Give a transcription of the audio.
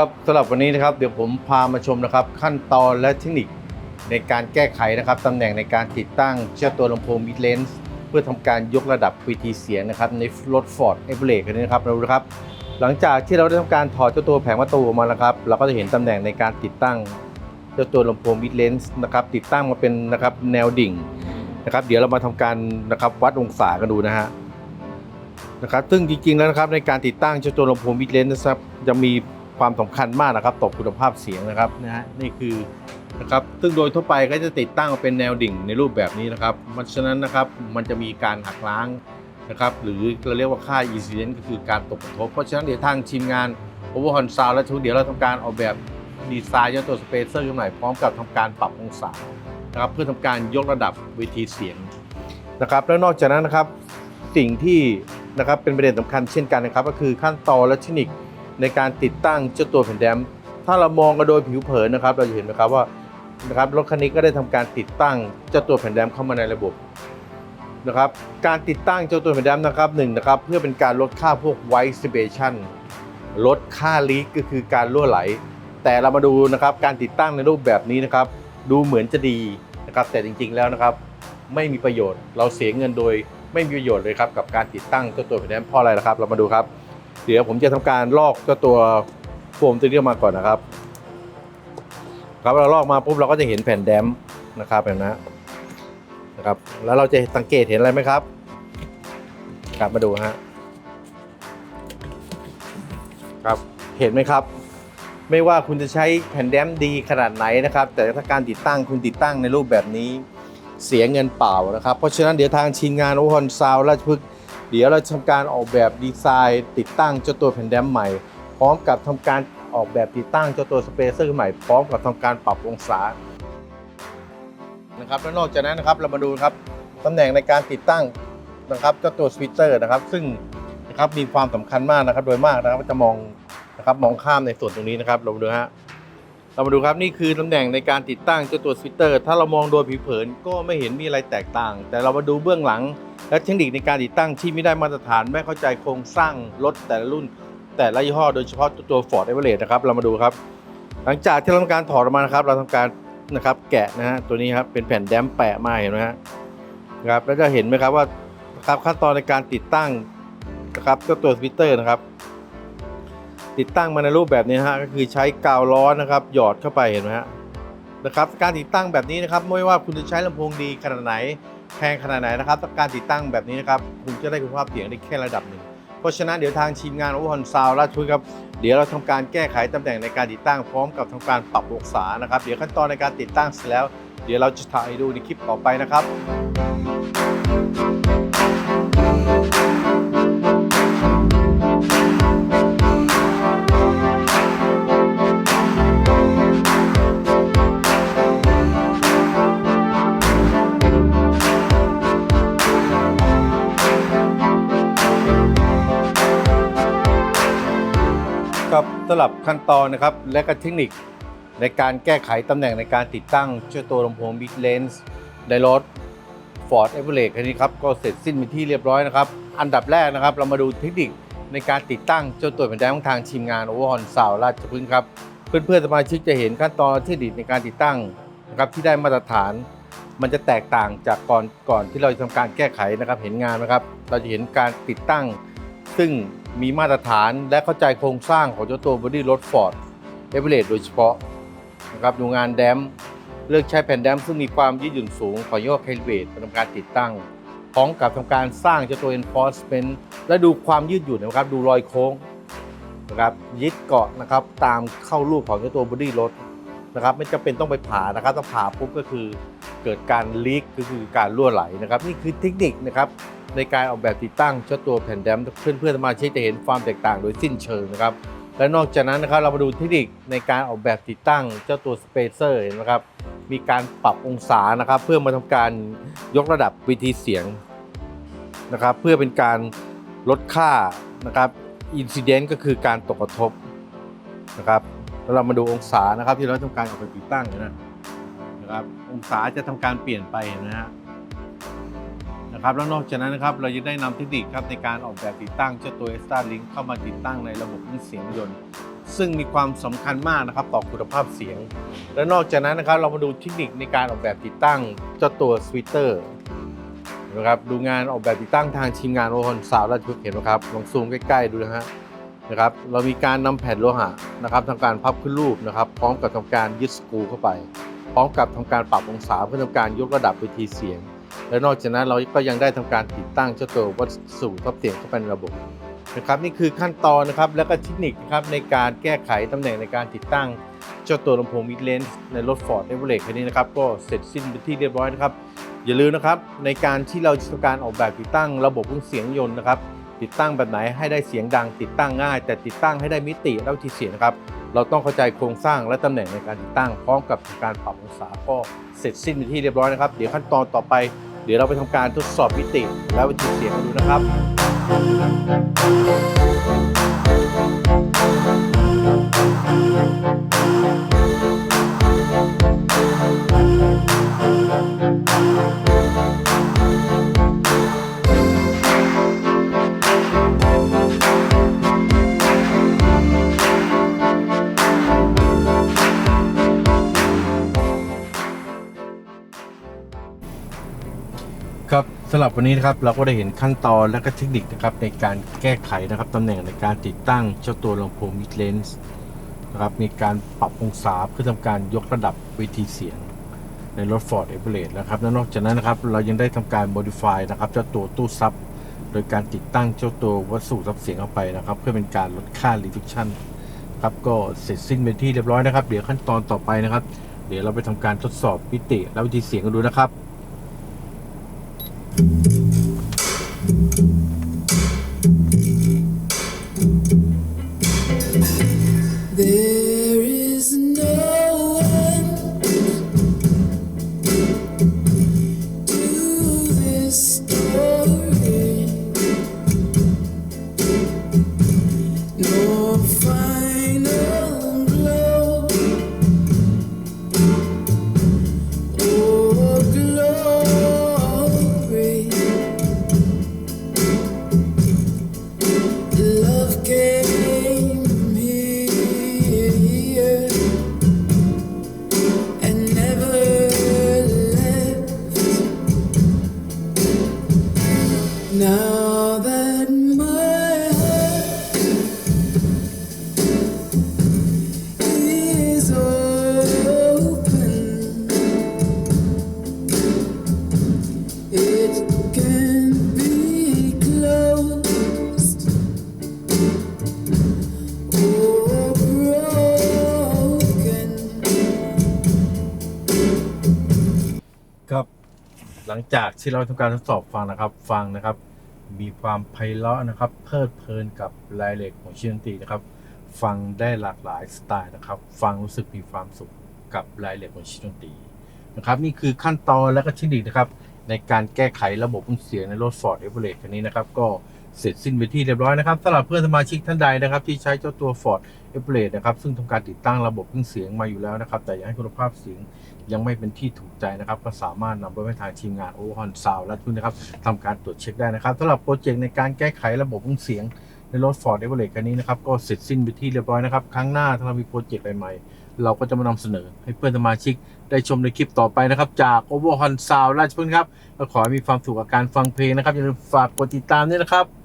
ครับสำหรับวันนี้นะครับเดี๋ยวผมพามาชมนะครับ ขั้นตอนและเทคนิคในการแก้ไขนะครับตำแหน่งในการติดตั้งเชื่อตัวลำโพงมิดเลนส์เพื่อทำการยกระดับวิธีเสียงนะครับในรถ Ford e v e r e s t คันนี้นะครับเราดูนะครับ หลังจากที่เราได้ทำการถอดเจ้าตัวแผงประตูออกมาแล้วครับ เราก็จะเห็นตำแหน่งในการติดตั้งเจ้าตัวลำโพงมิดเลนส์นะครับติดตั้งมาเป็นนะครับแนวดิ่งนะครับ เดี๋ยวเรามาทำการนะครับวัดองศากันดูนะฮะนะครับซึ่งจริงๆแล้วนะครับในการติดตั้งเจ้าตัวลำโพงมิดเลนส์นะครับจะมี ความสำคัญมากนะครับต่อคุณภาพเสียงนะครับนะฮะนี่คือนะครับซึ่งโดยทั่วไปก็จะติดตั้งเป็นแนวดิ่งในรูปแบบนี้นะครับมันฉะนั้นนะครับมันจะมีการหักล้างนะครับหรือเราเรียกว่าค่า incident ก็คือการตกกระทบ เพราะฉะนั้นเดี๋ยวทางทีมงาน Overhaul Sound และทุกเดี๋ยวเราทำการออกแบบดีไซน์เจ้าตัวสเปเซอร์ขึ้นมาใหม่พร้อมกับทำการปรับองศานะครับเพื่อทำการยกระดับเวทีเสียงนะครับแล้วนอกจากนั้นนะครับสิ่งที่นะครับเป็นประเด็นสำคัญเช่นกันนะครับ ก็คือขั้นตอนและเทคนิค ในการติดตั้งเจ้าตัวแผ่นแดมถ้าเรามองกันโดยผิวเผินนะครับ เราจะเห็นนะครับว่านะครับรถคันนี้ก็ได้ทำการติดตั้งเจ้าตัวแผ่นแดมเข้ามาในระบบนะครับ การติดตั้งเจ้าตัวแผ่นแดมนะครับหนึ่งนะครับ เพื่อเป็นการลดค่าพวกไวซ์เบชันลดค่าลีกก็คือการรั่วไหล แต่เรามาดูนะครับการติดตั้งในรูปแบบนี้นะครับ ดูเหมือนจะดีนะครับ แต่จริงๆแล้วนะครับ ไม่มีประโยชน์ เราเสียเงินโดยไม่มีประโยชน์เลยครับกับการติดตั้งเจ้าตัวแผ่นแดมเพราะอะไรนะครับ เรามาดูครับ ดี๋ยวผมจะทำการลอกเจ้าตัวโฟมตัวนี้ออกมาก่อนนะครับ ครับเราลอกมาปุ๊บเราก็จะเห็นแผ่นแดมนะครับแบบนั้นนะครับ แล้วเราจะสังเกตเห็นอะไรไหมครับกลับมาดูฮะครับเห็นไหมครับ ไม่ว่าคุณจะใช้แผ่นแดมดีขนาดไหนนะครับ แต่ถ้าการติดตั้งคุณติดตั้งในรูปแบบนี้เสียเงินเปล่านะครับ เพราะฉะนั้นเดี๋ยวทางทีมงานโอฮอนซาวราชพฤกษ์ เดี๋ยวเราทำการออกแบบดีไซน์ติดตั้งเจ้าตัวแผ่นแดมใหม่ พร้อมกับทำการออกแบบติดตั้งเจ้าตัวสเปเซอร์ใหม่พร้อมกับทำการปรับองศานะครับและนอกจากนั้นนะครับเรามาดูครับตำแหน่งในการติดตั้งนะครับเจ้าตัวสวิตเตอร์นะครับซึ่งนะครับมีความสำคัญมากนะครับ โดยมากนะครับจะมองนะครับมองข้ามในส่วนตรงนี้นะครับเรามาดูฮะเรามาดูครับนี่คือตำแหน่งในการติดตั้งเจ้าตัวสวิตเตอร์ ถ้าเรามองโดยผิวเผินก็ไม่เห็นมีอะไรแตกต่าง แต่เรามาดูเบื้องหลัง และเทคนิคในการติดตั้งที่ไม่ได้มาตรฐานไม่เข้าใจโครงสร้างรถแต่ละรุ่น แต่ละยี่ห้อโดยเฉพาะตัว Ford e v e r e s t นะครับเรามาดูครับ หลังจากที่เราทำการถอดออกมานะครับ เราทำการนะครับแกะนะฮะตัวนี้ครับเป็นแผ่นแดมแปะมาเห็นไหมฮะครับแล้วจะเห็นไหมครับว่าครับขั้นตอนในการติดตั้งนะครับตัวสวิตเตอร์นะครับ ติดตั้งมาในรูปแบบนี้ฮะก็คือใช้กาวร้อนนะครับหยอดเข้าไปเห็นไหมฮะนะครับการติดตั้งแบบนี้นะครับไม่ว่าคุณจะใช้ลำโพงดีขนาดไหน แพงขนาดไหนนะครับถ้าการติดตั้งแบบนี้นะครับคุณจะได้คุณภาพเสียงได้แค่ระดับหนึ่ง เพราะฉะนั้นเดี๋ยวทางทีมงานโอฮอนซาวราชพฤกษ์ครับเดี๋ยวเราทำการแก้ไขตำแหน่งในการติดตั้งพร้อมกับทำการปรับองศานะครับเดี๋ยวขั้นตอนในการติดตั้งเสร็จแล้ว เดี๋ยวเราจะถ่ายดูในคลิปต่อไปนะครับ ครับสำหรับขั้นตอนนะครับ และก็เทคนิคในการแก้ไขตำแหน่งในการติดตั้งเชื่อตัวลำโพง Big Lens ในรถ Ford e v e r e s t คันนี้ครับก็เสร็จสิ้นเป็นที่เรียบร้อยนะครับ อันดับแรกนะครับ เรามาดูเทคนิคในการติดตั้งเจ้าตัวแผ่นแดงของทางทีมงาน o v e r h o l Sound ราชพฤกษ์ครับ เพื่อนๆสมาชิกจะเห็นขั้นตอนเทคนิคในการติดตั้งนะครับที่ได้มาตรฐาน มันจะแตกต่างจากก่อนก่อนที่เราจะทำการแก้ไขนะครับเห็นงานไหมครับ เราจะเห็นการติดตั้ง ซึ่ง มีมาตรฐานและเข้าใจโครงสร้างของเจ้าตัวบอดี้รถ Ford e v e r e s t โดยเฉพาะนะครับดูงานแดมเลือกใช้แผ่นแดมซึ่งมีความยืดหยุ่นสูงขอยี่ห้อเคลเวตทำการติดตั้งพร้อมกับทำการสร้างเจ้าตัว enforcement และดูความยืดหยุ่นนะครับ ดูรอยโค้งนะครับยึดเกาะนะครับตามเข้ารูปของเจ้าตัวบอดี้รถนะครับไม่จำเป็นต้องไปผ่านะครับถ้าผ่าปุ๊บก็คือเกิดการลีกก็คือการรั่วไหลนะครับ นี่คือเทคนิคนะครับ ในการออกแบบติดตั้งเจ้าตัวแผ่นแดมเพื่อนเพื่อนสมาชิกจะเห็นความแตกต่างโดยสิ้นเชิงนะครับ และนอกจากนั้นนะครับเรามาดูเทคนิคในการออกแบบติดตั้งเจ้าตัวสเปเซอร์นไหมครับ มีการปรับองศานะครับ เพื่อมาทำการยกระดับวิธีเสียงนะครับ เพื่อเป็นการลดค่านะครับอินซิเดนต์ก็คือการตกกระทบนะครับแล้วเรามาดูองศานะครับที่เราทำการออกแบบติดตั้งนะนะครับ องศาจะทำการเปลี่ยนไปนะฮะ นะครับแล้วนอกจากนั้นนะครับเรายังได้นำเทคนิคครับในการออกแบบติดตั้งเจ้าตัว Extra Link เข้ามาติดตั้งในระบบเครื่องเสียงยนต์ ซึ่งมีความสำคัญมากนะครับต่อคุณภาพเสียง และนอกจากนั้นนะครับเรามาดูเทคนิคในการออกแบบติดตั้งเจ้าตัวสวิตเตอร์นะครับดูงานออกแบบติดตั้งทางทีมงานโอฮอนซาวด์และทุกเห็นไหมครับลองซูมใกล้ๆดูนะฮะนะครับเรามีการนำแผ่นโลหะนะครับทำการพับขึ้นรูปนะครับ พร้อมกับทำการยึดสกรูเข้าไป พร้อมกับทำการปรับองศาเพื่อทำการยกระดับเวทีเสียง และนอกจากนั้นเราก็ยังได้ทำการติดตั้งเจ้าตัววัสดุทับเสียงเข้าไปในระบบนะครับนี่คือขั้นตอนนะครับและก็เทคนิคนะครับในการแก้ไขตำแหน่งในการติดตั้งเจ้าตัวลำโพงมิดเลนส์ในรถ Ford e v e r e s t คันนี้นะครับก็เสร็จสิ้นเป็นที่เรียบร้อยนะครับอย่าลืมนะครับในการที่เราจะทำการออกแบบติดตั้งระบบเครื่องเสียงยนต์นะครับติดตั้งแบบไหนให้ได้เสียงดัง ติดตั้งง่าย แต่ติดตั้งให้ได้มิติและวิธีเสียงนะครับ เราต้องเข้าใจโครงสร้างและตำแหน่งในการติดตั้งพร้อมกับการปรับองศาก็เสร็จสิ้นเป็นที่เรียบร้อยนะครับ เดี๋ยวขั้นตอนต่อไป เดี๋ยวเราไปทำการทดสอบมิติและวิธีเสียงกันดูนะครับ สำหรับวันนี้นะครับเราก็ได้เห็นขั้นตอนและก็เทคนิคนะครับในการแก้ไขนะครับตำแหน่งในการติดตั้งเจ้าตัวลำโพงมิดเลนส์นะครับมีการปรับองศาเพื่อทำการยกระดับวิธีเสียงในรถ Ford e v e r e s t นะครับและนอกจากนั้นนะครับเรายังได้ทำการ modify นะครับเจ้าตัวตู้ซับโดยการติดตั้งเจ้าตัววัสดุซับเสียงเข้าไปนะครับ เพื่อเป็นการลดค่า reduction ครับก็เสร็จสิ้นเป็นที่เรียบร้อยนะครับ เดี๋ยวขั้นตอนต่อไปนะครับ เดี๋ยวเราไปทำการทดสอบมิติและวิธีเสียงกันดูนะครับ หลังจากที่เราทำการทดสอบฟังนะครับ ฟังนะครับ มีความไพเราะนะครับ เพลิดเพลินกับรายละเอียดของชิ้นดนตรีนะครับ ฟังได้หลากหลายสไตล์นะครับ ฟังรู้สึกมีความสุขกับรายละเอียดของชิ้นดนตรีนะครับ นี่คือขั้นตอนและก็เทคนิคนะครับ ในการแก้ไขระบบเครื่องเสียงในรถ Ford e v e r e s t คันนี้นะครับ ก็ เสร็จสิ้นไปที่เรียบร้อยนะครับสำหรับเพื่อนสมาชิกท่านใดนะครับ ที่ใช้เจ้าตัว Ford e v e r e t นะครับ ซึ่งทำการติดตั้งระบบเครื่องเสียงมาอยู่แล้วนะครับ แต่ยังให้คุณภาพเสียงยังไม่เป็นที่ถูกใจนะครับ ก็สามารถนำไปให้ทางทีมงานโอ h อนซาวและทุนนะครับทำการตรวจเช็คได้นะครับสำหรับโปรเจกต์ในการแก้ไขระบบเครื่องเสียงในรถ Ford e v e r e s t คันนี้นะครับก็เสร็จสิ้นไปที่เรียบร้อยนะครับครั้งหน้าถ้าเรามีโปรเจกต์ใหม่ๆเราก็จะมานำเสนอให้เพื่อนสมาชิกได้ชมในคลิปต่อไปนะครับ จาก o v e r h o n Sound ราชพฤกษ์ครับก็ขอให้มีความสุขกับการฟังเพลงนะครับอย่าลืมฝากกดติดตามด้วยนะครับ